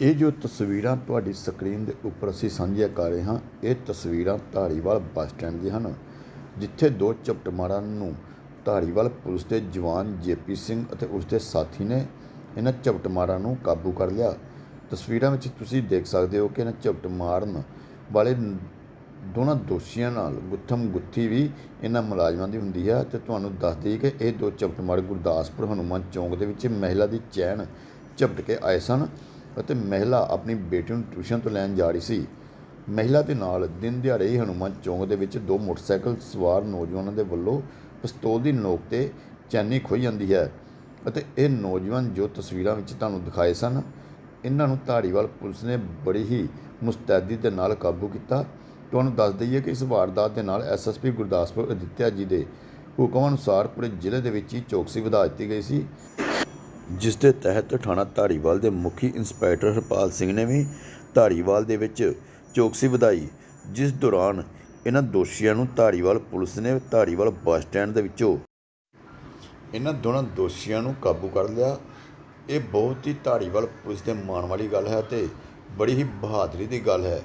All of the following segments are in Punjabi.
ਇਹ ਜੋ ਤਸਵੀਰਾਂ ਤੁਹਾਡੀ ਸਕਰੀਨ ਦੇ ਉੱਪਰ ਅਸੀਂ ਸਾਂਝੀਆਂ ਕਰ ਰਹੇ ਹਾਂ, ਇਹ ਤਸਵੀਰਾਂ ਧਾਰੀਵਾਲ ਬੱਸ ਸਟੈਂਡ ਦੀਆਂ ਹਨ, ਜਿੱਥੇ ਦੋ ਝਪਟਮਾਰਾਂ ਨੂੰ ਧਾਰੀਵਾਲ ਪੁਲਿਸ ਦੇ ਜਵਾਨ ਜੇਪੀ ਸਿੰਘ ਅਤੇ ਉਸ ਦੇ ਸਾਥੀ ਨੇ ਇਹਨਾਂ ਝਪਟਮਾਰਾਂ ਨੂੰ ਕਾਬੂ ਕਰ ਲਿਆ। ਤਸਵੀਰਾਂ ਵਿੱਚ ਤੁਸੀਂ ਦੇਖ ਸਕਦੇ ਹੋ ਕਿ ਇਹਨਾਂ ਝਪਟ ਮਾਰਨ ਵਾਲੇ ਦੋਨਾਂ ਦੋਸ਼ੀਆਂ ਨਾਲ ਗੁੱਥਮ ਗੁੱਥੀ ਵੀ ਇਹਨਾਂ ਮੁਲਾਜ਼ਮਾਂ ਦੀ ਹੁੰਦੀ ਹੈ ਤੇ ਤੁਹਾਨੂੰ ਦੱਸ ਦਈਏ ਕਿ ਇਹ ਦੋ ਚਪਟਮਾਰ ਗੁਰਦਾਸਪੁਰ ਹਨੂੰਮਾਨ ਚੌਂਕ ਦੇ ਵਿੱਚ ਮਹਿਲਾ ਦੀ ਚੈਨ ਝਪਟ ਕੇ ਆਏ ਸਨ। ਅਤੇ ਮਹਿਲਾ ਆਪਣੀ ਬੇਟੀ ਨੂੰ ਟਿਊਸ਼ਨ ਤੋਂ ਲੈਣ ਜਾ ਰਹੀ ਸੀ। ਮਹਿਲਾ ਦੇ ਨਾਲ ਦਿਨ ਦਿਹਾੜੇ ਹੀ ਹਨੂੰਮਾਨ ਚੌਂਕ ਦੇ ਵਿੱਚ ਦੋ ਮੋਟਰਸਾਈਕਲ ਸਵਾਰ ਨੌਜਵਾਨਾਂ ਦੇ ਵੱਲੋਂ ਪਿਸਤੌਲ ਦੀ ਨੋਕ ਤੇ ਚੈਨੀ ਖੋਈ ਜਾਂਦੀ ਹੈ ਅਤੇ ਇਹ ਨੌਜਵਾਨ ਜੋ ਤਸਵੀਰਾਂ ਵਿੱਚ ਤੁਹਾਨੂੰ ਦਿਖਾਏ ਸਨ, ਇਹਨਾਂ ਨੂੰ ਧਾਰੀਵਾਲ ਪੁਲਿਸ ਨੇ ਬੜੀ ਹੀ ਮੁਸਤੈਦੀ ਦੇ ਨਾਲ ਕਾਬੂ ਕੀਤਾ। ਤੁਹਾਨੂੰ ਦੱਸ ਦਈਏ ਕਿ ਇਸ ਵਾਰਦਾਤ ਦੇ ਨਾਲ ਐਸਐਸਪੀ ਗੁਰਦਾਸਪੁਰ ਅਦਿੱਤਿਆ ਜੀ ਦੇ ਹੁਕਮ ਅਨੁਸਾਰ ਪੂਰੇ ਜ਼ਿਲ੍ਹੇ ਦੇ ਵਿੱਚ ਹੀ ਚੌਕਸੀ ਵਧਾ ਦਿੱਤੀ ਗਈ ਸੀ। ਜਿਸ ਦੇ ਤਹਿਤ ਥਾਣਾ ਧਾਰੀਵਾਲ ਦੇ ਮੁਖੀ ਇੰਸਪੈਕਟਰ ਹਰਪਾਲ ਸਿੰਘ ਨੇ ਵੀ ਧਾਰੀਵਾਲ ਦੇ ਵਿੱਚ ਚੌਕਸੀ ਵਧਾਈ, ਜਿਸ ਦੌਰਾਨ ਇਹਨਾਂ ਦੋਸ਼ੀਆਂ ਨੂੰ ਧਾਰੀਵਾਲ ਪੁਲਿਸ ਨੇ ਧਾਰੀਵਾਲ ਬੱਸ ਸਟੈਂਡ ਦੇ ਵਿੱਚੋਂ ਇਹਨਾਂ ਦੋਨਾਂ ਦੋਸ਼ੀਆਂ ਨੂੰ ਕਾਬੂ ਕਰ ਲਿਆ। ਇਹ ਬਹੁਤ ਹੀ ਧਾਰੀਵਾਲ ਪੁਲਿਸ ਦੇ ਮਾਣ ਵਾਲੀ ਗੱਲ ਹੈ ਤੇ ਬੜੀ ਹੀ ਬਹਾਦਰੀ ਦੀ ਗੱਲ ਹੈ।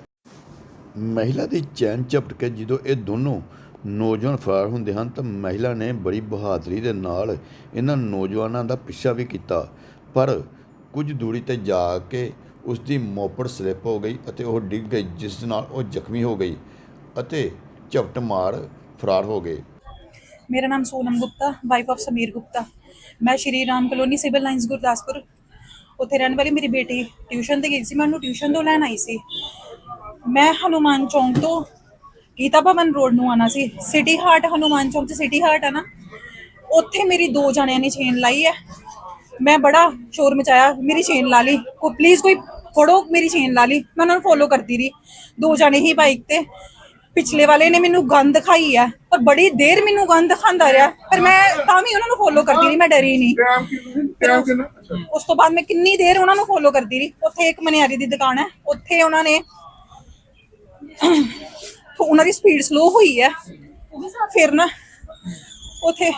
ਮਹਿਲਾ ਦੀ ਚੈਨ ਝਪਟ ਕੇ ਜਦੋਂ ਇਹ ਦੋਨੋਂ ਨੌਜਵਾਨ ਫਰਾਰ ਹੁੰਦੇ ਹਨ ਤਾਂ ਮਹਿਲਾ ਨੇ ਬੜੀ ਬਹਾਦਰੀ ਦੇ ਨਾਲ ਇਹਨਾਂ ਨੌਜਵਾਨਾਂ ਦਾ ਪਿੱਛਾ ਵੀ ਕੀਤਾ। ਪਰ ਕੁਝ ਦੂਰੀ ਤੇ ਜਾ ਕੇ ਉਸ ਦੀ ਮੋਪੜ ਸਲਿੱਪ ਹੋ ਗਈ ਅਤੇ ਉਹ ਡਿੱਗ ਗਈ, ਜਿਸ ਨਾਲ ਉਹ ਜ਼ਖਮੀ ਹੋ ਗਈ ਅਤੇ ਝਪਟ ਮਾਰ ਫਰਾਰ ਹੋ ਗਏ। ਮੇਰਾ ਨਾਮ ਸੋਨਮ ਗੁਪਤਾ ਵਾਈਫ ਆਫ ਸਮੀਰ ਗੁਪਤਾ। ਮੈਂ Shri Ram colony civil lines Gurdaspur. ਉੱਥੇ ਰਹਿਣ ਵਾਲੀ ਮੇਰੀ ਬੇਟੀ ਟਿਊਸ਼ਨ ਤੇ ਗਈ ਸੀ, ਮੈਂ ਉਹਨੂੰ ਟਿਊਸ਼ਨ ਤੋਂ ਲੈਣ ਆਈ ਸੀ। ਮੈਂ ਹਨੂਮਾਨ ਚੌਂਕ ਤੋਂ ਗੀਤਾ ਭਵਨ ਰੋਡ ਨੂੰ ਆਣਾ ਸੀ। ਸਿਟੀ ਹਾਰਟ ਹਨੂਮਾਨ ਚੌਂਕ ਤੇ ਸਿਟੀ ਹਾਰਟ ਆ ਨਾ। ਉੱਥੇ ਮੇਰੀ ਦੋ ਜਣਿਆਂ ਨੇ ਚੇਨ ਲਾਈ ਹੈ। ਮੈਂ ਬੜਾ ਸ਼ੋਰ ਮਚਾਇਆ ਮੇਰੀ ਚੇਨ ਲਾ ਲਈ। ਕੋ ਪਲੀਜ਼ ਕੋਈ ਫੜੋ ਮੇਰੀ ਚੇਨ ਲਾ ਲਈ। ਮੈਂ ਉਹਨਾਂ ਨੂੰ ਫੋਲੋ ਕਰਦੀ ਰਹੀ। ਦੋ ਜਣੇ ਹੀ ਬਾਈਕ ਤੇ। ਪਿਛਲੇ ਵਾਲੇ ਨੇ ਮੈਨੂੰ ਗੰਦ ਦਿਖਾਈ ਹੈ। ਪਰ ਬੜੀ ਦੇਰ ਮੈਨੂੰ ਗੰਦ ਦਿਖਾਉਂਦਾ ਰਿਹਾ। ਪਰ ਮੈਂ ਤਾਂ ਵੀ ਉਹਨਾਂ ਨੂੰ ਫੋਲੋ ਕਰਦੀ ਰਹੀ ਮੈਂ ਡਰੀ ਨਹੀਂ। ਉਸ ਤੋਂ ਬਾਅਦ ਮੈਂ ਕਿੰਨੀ ਦੇਰ ਉਹਨਾਂ ਨੂੰ ਫੋਲੋ ਕਰਦੀ ਰਹੀ। ਉੱਥੇ ਇੱਕ ਮਨਿਆਰੀ ਦੀ ਦੁਕਾਨ ਹੈ। ਉੱਥੇ ਉਹਨਾਂ ਨੇ ਉਹਨਾਂ ਦੀ ਸਪੀਡ ਸਲੋ ਹੋਈ ਹੈ। ਫਿਰ ਨਾ ਉਥੇ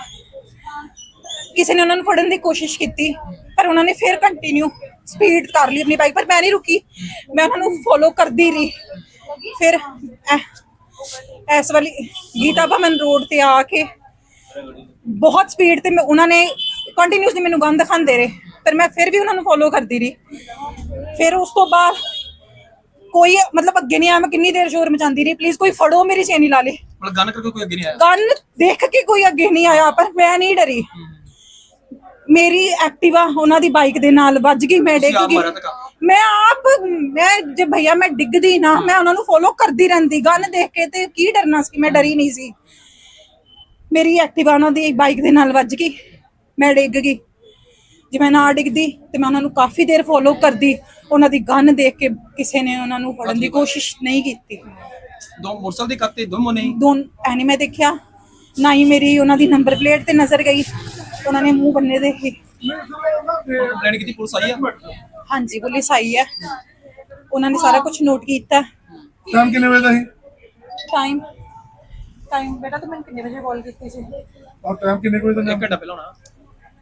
ਕਿਸੇ ਨੇ ਉਹਨਾਂ ਨੂੰ ਫੜਨ ਦੀ ਕੋਸ਼ਿਸ਼ ਕੀਤੀ, ਪਰ ਉਹਨਾਂ ਨੇ ਫਿਰ ਕੰਟੀਨਿਊ ਸਪੀਡ ਕਰ ਲਈ ਆਪਣੀ ਬਾਈਕ ਪਰ ਮੈਂ ਨਹੀਂ ਰੁਕੀ। ਮੈਂ ਉਹਨਾਂ ਨੂੰ ਫੋਲੋ ਕਰਦੀ ਰਹੀ। ਫਿਰ ਐ- ਇਸ ਵਾਲੀ ਗੀਤਾ ਭਵਨ ਰੋਡ ਤੇ ਆ ਕੇ ਬਹੁਤ ਸਪੀਡ ਤੇ ਮੈਂ ਉਹਨਾਂ ਨੇ ਕੰਟੀਨਿਊਸਲੀ ਮੈਨੂੰ ਗੰਦ ਦਿਖਾਉਂਦੇ ਰਹੇ, ਪਰ ਮੈਂ ਫਿਰ ਵੀ ਉਹਨਾਂ ਨੂੰ ਫੋਲੋ ਕਰਦੀ ਰਹੀ। ਫਿਰ ਉਸ ਤੋਂ ਬਾਅਦ ਕੋਈ ਮਤਲਬ ਅੱਗੇ ਨਹੀਂ ਆਇਆ ਮੈਂ ਕਿੰਨੀ ਦੇਰ ਸ਼ੋਰ ਮਚਾਉਂਦੀ ਰਹੀ। ਪਲੀਜ਼ ਕੋਈ ਫੜੋ ਮੇਰੀ ਚੇਨੀ ਲਾ ਲੇ। ਮਤਲਬ ਗਨ ਕਰਕੇ ਕੋਈ ਅੱਗੇ ਨਹੀਂ ਆਇਆ। ਗਨ ਦੇਖ ਕੇ ਕੋਈ ਅੱਗੇ ਨਹੀਂ ਆਇਆ ਪਰ ਮੈਂ ਨਹੀਂ ਡਰੀ। ਮੇਰੀ ਐਕਟਿਵਾ ਉਹਨਾਂ ਦੀ ਬਾਈਕ ਦੇ ਨਾਲ ਵੱਜ ਗਈ ਮੈਂ ਡਿੱਗ ਗਈ? ਮੈਂ ਆਪ ਮੈਂ ਜੇ ਭਈਆ ਮੈਂ ਡਿੱਗਦੀ ਨਾ ਮੈਂ ਉਹਨਾਂ ਨੂੰ ਫੋਲੋ ਕਰਦੀ ਰਹਿੰਦੀ। ਗਨ ਦੇਖ ਕੇ ਤੇ ਕੀ ਡਰਨਾ ਸੀ ਮੈਂ ਡਰੀ ਨਹੀਂ ਸੀ। ਮੇਰੀ ਐਕਟਿਵਾ ਉਹਨਾਂ ਦੀ ਬਾਈਕ ਦੇ ਨਾਲ ਵੱਜ ਗਈ ਮੈਂ ਡਿੱਗ ਗਈ। ਜੇ ਮੈਂ ਨਾ ਡਿੱਗਦੀ ਤੇ ਮੈਂ ਉਹਨਾਂ ਨੂੰ ਕਾਫੀ ਦੇਰ ਫੋਲੋ ਕਰਦੀ। ਉਹਨਾਂ ਦੀ ਗਨ ਦੇਖ ਕੇ ਕਿਸੇ ਨੇ ਉਹਨਾਂ ਨੂੰ ਫੜਨ ਦੀ ਕੋਸ਼ਿਸ਼ ਨਹੀਂ ਕੀਤੀ। ਦੋ ਮੋਟਰਸਾਈਕਲ ਦੇ ਕੱਤੇ ਦੋ ਮੋਨੇ ਦੋ ਐਨੀ ਮੈਂ ਦੇਖਿਆ। ਨਾ ਹੀ ਮੇਰੀ ਉਹਨਾਂ ਦੀ ਨੰਬਰ ਪਲੇਟ ਤੇ ਨਜ਼ਰ ਗਈ। ਉਹਨਾਂ ਨੇ ਮੂੰਹ ਬੰਨੇ ਦੇ ਸੀ ਕੰਪਲੇਂਟ ਕੀਤੀ ਪੁਲਿਸ ਆਈ ਆ? ਹਾਂਜੀ ਪੁਲਿਸ ਆਈ ਹੈ ਉਹਨਾਂ ਨੇ ਸਾਰਾ ਕੁਝ ਨੋਟ ਕੀਤਾ। ਟਾਈਮ ਕਿੰਨੇ ਵਜੇ ਦਾ ਸੀ? ਟਾਈਮ ਟਾਈਮ ਬੇਟਾ ਤੂੰ ਮੈਨੂੰ ਕਿੰਨੇ ਵਜੇ ਕਾਲ ਕੀਤੀ ਸੀ? ਔਰ ਟਾਈਮ ਕਿੰਨੇ ਕੁ ਵਜੇ ਦਾ ਇੱਕ ਘੰਟਾ ਪਹਿਲਾਂ ਹੋਣਾ।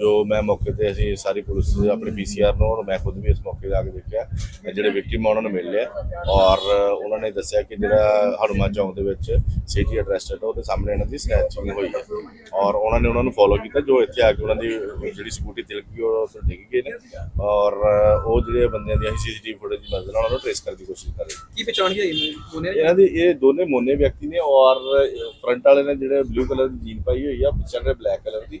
ਜੋ ਮੈਂ ਮੌਕੇ ਤੇ ਅਸੀਂ ਸਾਰੀ ਪੁਲਿਸ ਆਪਣੇ ਪੀਸੀਆਰ ਨੂੰ ਔਰ ਮੈਂ ਖੁਦ ਵੀ ਇਸ ਮੌਕੇ ਤੇ ਆ ਕੇ ਦੇਖਿਆ। ਜਿਹੜੇ ਵਿਕਟਿਮ ਉਹਨਾਂ ਨੂੰ ਮਿਲ ਲਿਆ। ਔਰ ਉਹਨਾਂ ਨੇ ਦੱਸਿਆ ਕਿ ਜਿਹੜਾ ਹਨੂੰਮਾਨ ਚੌਂਕ ਦੇ ਵਿੱਚ ਸਿਟੀ ਐਡਰੈਸ ਹੈ ਉਹਦੇ ਸਾਹਮਣੇ ਇਹਨਾਂ ਦੀ ਸਨੈਚਿੰਗ ਹੋਈ ਹੈ। ਔਰ ਉਹਨਾਂ ਨੇ ਉਹਨਾਂ ਨੂੰ ਫੋਲੋ ਕੀਤਾ ਜੋ ਇੱਥੇ ਆ ਕੇ ਉਹਨਾਂ ਦੀ ਜਿਹੜੀ ਸਕੂਟੀ ਤਿਲਕ ਗਈ ਉਹ ਡਿੱਗ ਗਏ ਨੇ। ਔਰ ਉਹ ਜਿਹੜੇ ਬੰਦਿਆਂ ਦੀ ਅਸੀਂ ਸੀਸੀਟੀਵੀ ਫੁਟੇਜ ਦੀ ਮਦਦ ਨਾਲ ਉਹਨਾਂ ਨੂੰ ਟ੍ਰੇਸ ਕਰਨ ਦੀ ਕੋਸ਼ਿਸ਼ ਕਰ ਰਹੇ ਹਾਂ ਕੀ ਪਛਾਣ ਇਹਨੂੰ ਮੋਨੇ ਇਹਨਾਂ ਦੇ ਇਹ ਦੋਨੇ ਮੋਨੇ ਵਿਅਕਤੀ ਨੇ ਔਰ ਫਰੰਟ ਵਾਲੇ ਨੇ ਜਿਹੜੇ ਬਲੂ ਕਲਰ ਦੀ ਜੀਨ ਪਾਈ ਹੋਈ ਆ ਪਿੱਛੇ ਨੇ ਬਲੈਕ ਕਲਰ ਦੀ।